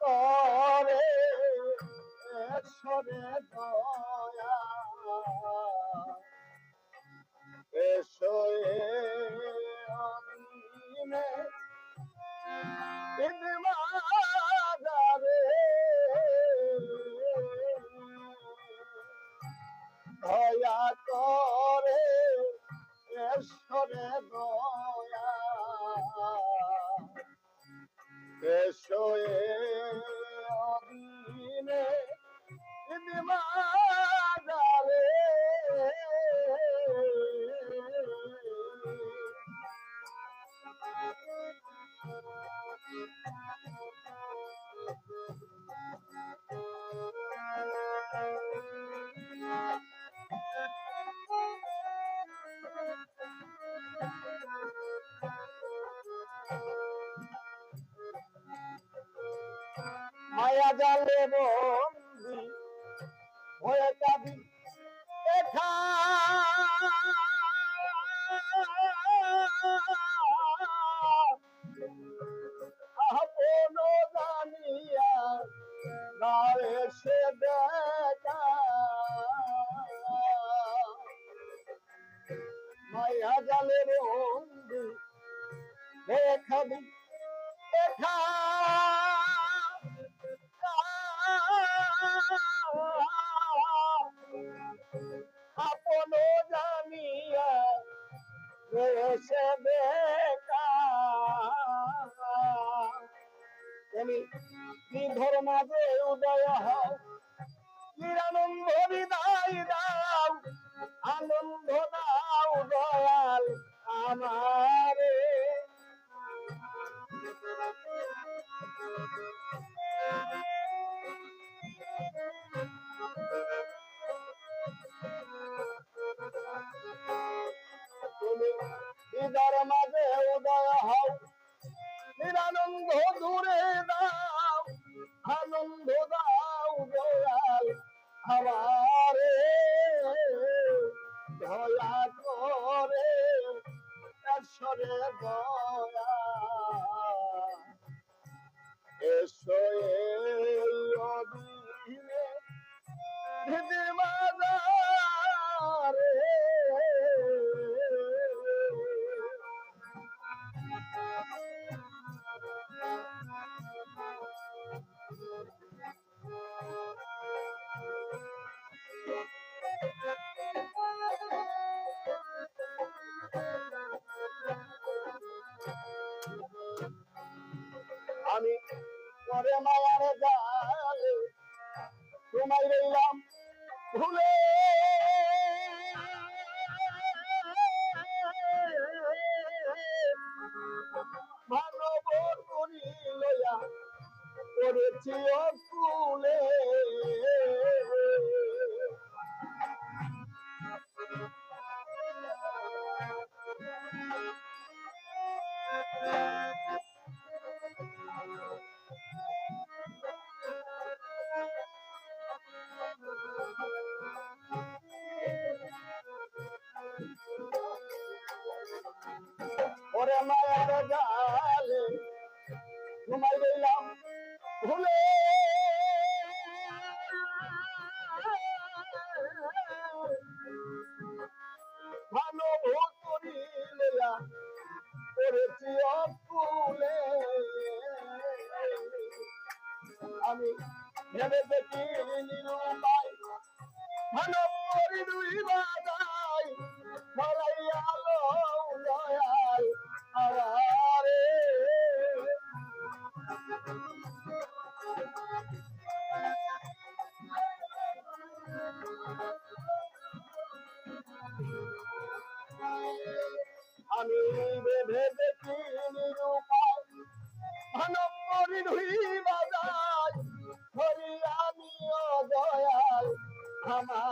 করে এসরে দয়া। মায়া জালে বন্দি হয়ে যাবি দেখা। মায়া জালে বন্দি হয়ে মাঝে উদয় হও নিরানন্দ বিদায় দাও। হৃদয়ের মাঝে উদয় হও। নিরানন্দ দূরে দাও আনন্দ দাও দয়াল আমারে। দয়া করে ঈশ্বরে দয়া। এসো পরে মায়ার ভুলে। ভালো করি লইয়া করেছি ওরে মায়ার জালে ঘুমাই গেলাম ভুলে ভালো ভূতরি লীলা করেছি অকুলে। আমি ভেবে দেখি নিরুপায়। ভালো করি দুই বাজাই ধরাই দয়াল আমি বেঁধে দেখি নিরূপায় ধুই ধরি আমি আমারে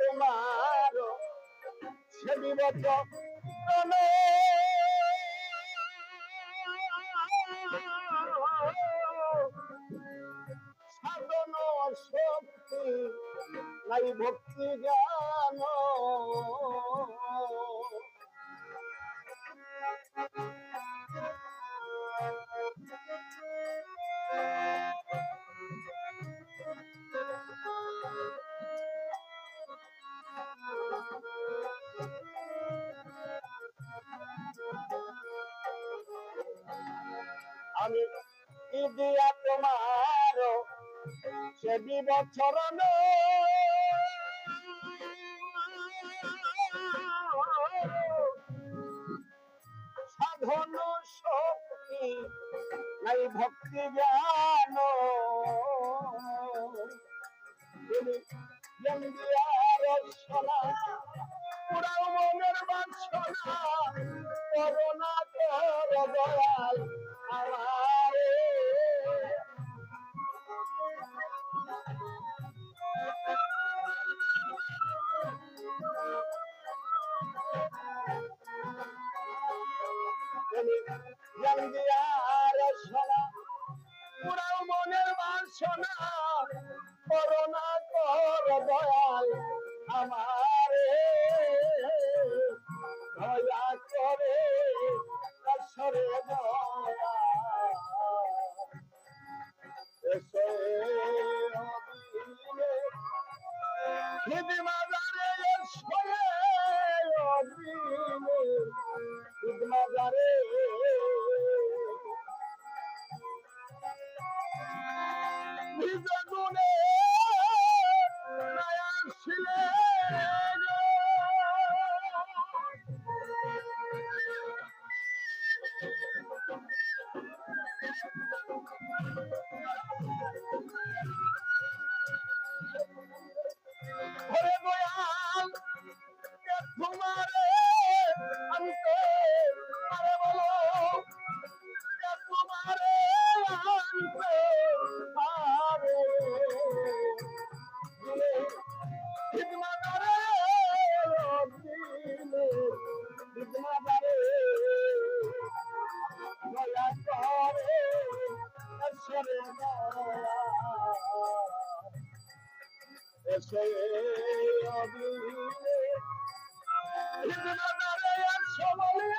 বিবত সাধন শক্তি নাই ভক্তি জ্ঞান। আমি কি দিয়া তোমার সে বিবছরণ সাধন শক্তি নাই, ভক্তি জঙ্গিয়ার সোনা পুরাও মনের বাসনা করোনা কর দয়াল। আমারে তুমি খিদি মাজারে ইদনাদারে একশো বলে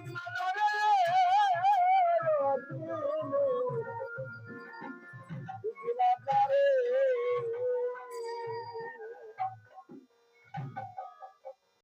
দয়া করে